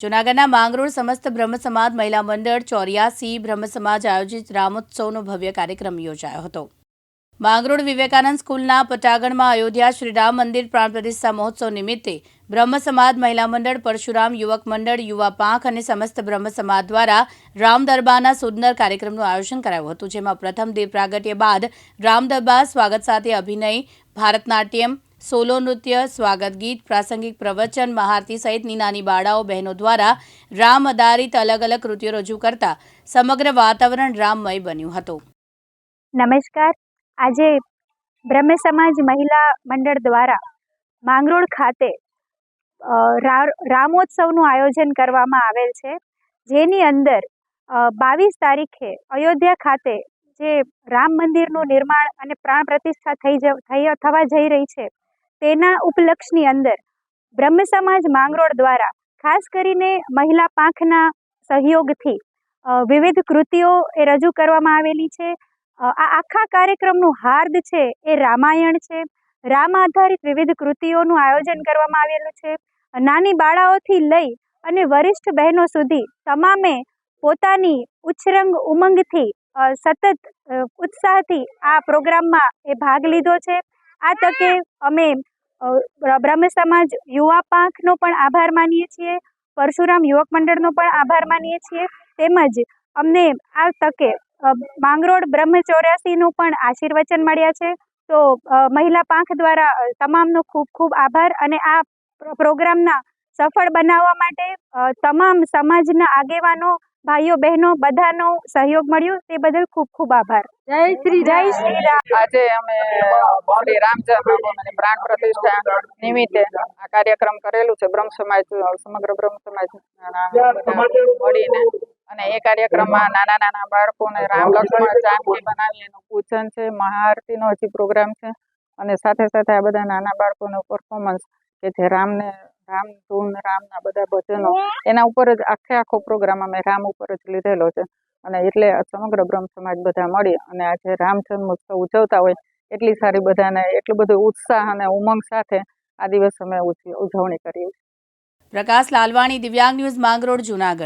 જૂનાગઢના માંગરોળ સમસ્ત બ્રહ્મ સમાજ મહિલા મંડળ ચોર્યાસી બ્રહ્મ સમાજ આયોજિત રામોત્સવનો ભવ્ય કાર્યક્રમ યોજાયો હતો. માંગરોળ વિવેકાનંદ સ્કૂલના પટાગણમાં અયોધ્યા શ્રી રામ મંદિર પ્રાણ પ્રતિષ્ઠા મહોત્સવ નિમિત્તે બ્રહ્મ સમાજ મહિલા મંડળ, પરશુરામ યુવક મંડળ, યુવા પાંખ અને સમસ્ત બ્રહ્મ સમાજ દ્વારા રામ દરબારના સુંદર કાર્યક્રમનું આયોજન કરાયું હતું, જેમાં પ્રથમ દીપ પ્રાગટ્ય બાદ રામ દરબાર સ્વાગત સાથે અભિનય, ભારતનાટ્યમ સોલો નૃત્ય, સ્વાગત ગીત, પ્રાસંગિક પ્રવચન, મહારતી સહિતની નાની બાળાઓ બહેનો દ્વારા રામ આધારિત અલગ અલગ કૃત્યો રજૂ કરતા સમગ્ર વાતાવરણ રામમય બન્યું હતું. નમસ્કાર. આજે બ્રહ્મ સમાજ મહિલા મંડળ દ્વારા માંગરોળ ખાતે રામોત્સવનું આયોજન કરવામાં આવેલ છે. જેની અંદર બાવીસ તારીખે અયોધ્યા ખાતે જે રામ મંદિરનું નિર્માણ અને પ્રાણ પ્રતિષ્ઠા થઈ, થવા જઈ રહી છે તેના ઉપલક્ષની અંદર બ્રહ્મ સમાજ માંગરોળ દ્વારા ખાસ કરીને મહિલા પાંખના સહયોગથી વિવિધ કૃતિઓ એ રજૂ કરવામાં આવેલી છે. આ આખા કાર્યક્રમનું હાર્દ છે એ રામાયણ છે. રામ આધારિત વિવિધ કૃતિઓનું આયોજન કરવામાં આવેલું છે. નાની બાળાઓથી લઈ અને વરિષ્ઠ બહેનો સુધી તમામે પોતાની ઉચ્છરંગ ઉમંગથી સતત ઉત્સાહથી આ પ્રોગ્રામમાં એ ભાગ લીધો છે. આ તકે અમે બ્રહ્મ સમાજ યુવા પાંખનો પણ આભાર માનીએ છીએ, પરશુરામ યુવક મંડળનો પણ આભાર માનીએ છીએ, તેમજ અમને આ તકે માંગરોળ બ્રહ્મ ચોર્યાસીનું પણ આશીર્વચન મળ્યા છે. તો મહિલા પાંખ દ્વારા તમામનો ખૂબ ખૂબ આભાર અને આ પ્રોગ્રામના સફળ બનાવવા માટે તમામ સમાજના આગેવાનો ભાઈઓ બહેનો બધાનો સહયોગ મળ્યો. તે બદલ ખૂબ ખૂબ આભાર. જય શ્રી જય શ્રી રામ. આજે અમે શ્રી રામ પ્રાણ પ્રતિષ્ઠા નિમિત્તે આ કાર્યક્રમ કરેલું છે. બ્રહ્મ સમાજ સમગ્ર બ્રહ્મ સમાજ મળીને. અને એ કાર્યક્રમમાં નાના નાના બાળકોને રામ લક્ષ્મણ જાનકી બનાવી એનું પૂજન છે મહાઆરતીનો હજી પ્રોગ્રામ છે. અને સાથે સાથે આ બધા નાના બાળકોનું પરફોર્મન્સ કે જે રામને રામ ધૂન રામના બધા ભજનો. એના ઉપર જ આખે આખો પ્રોગ્રામ અમે રામ ઉપર જ લીધેલો છે. અને એટલે સમગ્ર બ્રહ્મ સમાજ બધા મળી અને આજે રામ જન્મોત્સવ ઉજવતા હોય, એટલી સારી બધાને એટલું બધું ઉત્સાહ અને ઉમંગ સાથે આ દિવસ અમે ઉજ- ઉજવણી કરીએ પ્રકાશ લાલવાણી, દિવ્યાંગ ન્યૂઝ માંગરોળ, જૂનાગઢ.